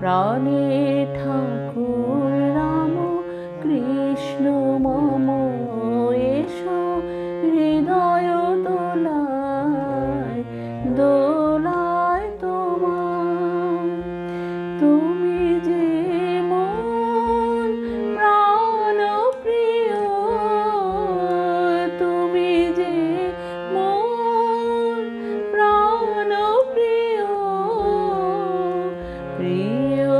প্রাণে ঠাকুর রাম, কৃষ্ণ মম, এসো হৃদয় দোলায় দোলায় তোমার তুমি যে মন প্রাণ প্রিয়, তুমি যে মন প্রাণ প্রিয়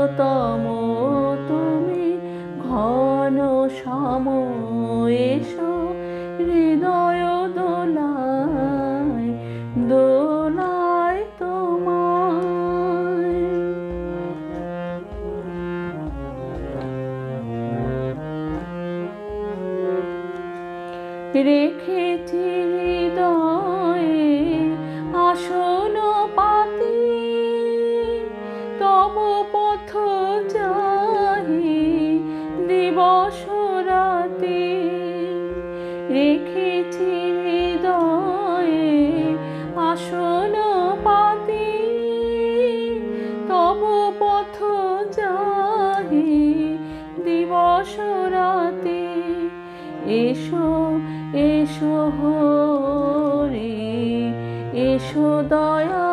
প্রিয়তম তুমি ঘন সম এসো হৃদয় দোলায় দোলায় তোমায়। রেখেছি দিবস রাতি রেখেছি হৃদয়ে আসন পাতি। তব পথ চাহি দিবস রাতি এসো এসো হরে, এসো দয়া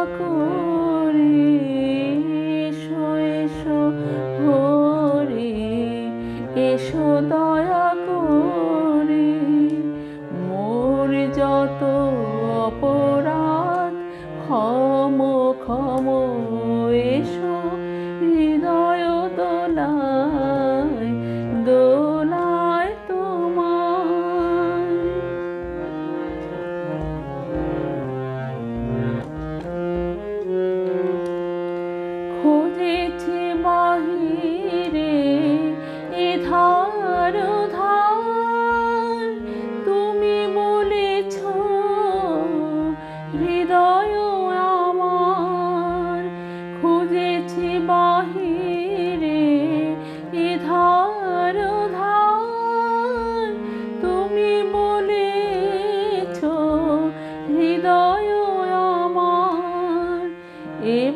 ক্ষম এসো।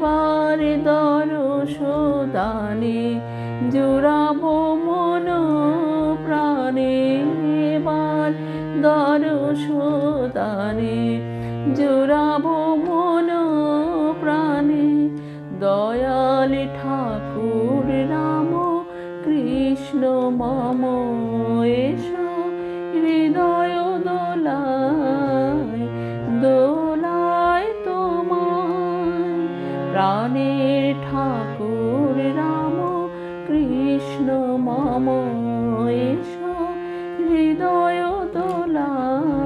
এবার দরস দানে জোড়াবো মন প্রাণে, এবার দরস দানে জোড়াবো মন প্রাণে, দয়াল ঠাকুর রাম, কৃষ্ণ মম, এসো হৃদয় দোলায় এসো হৃদয় দোলায়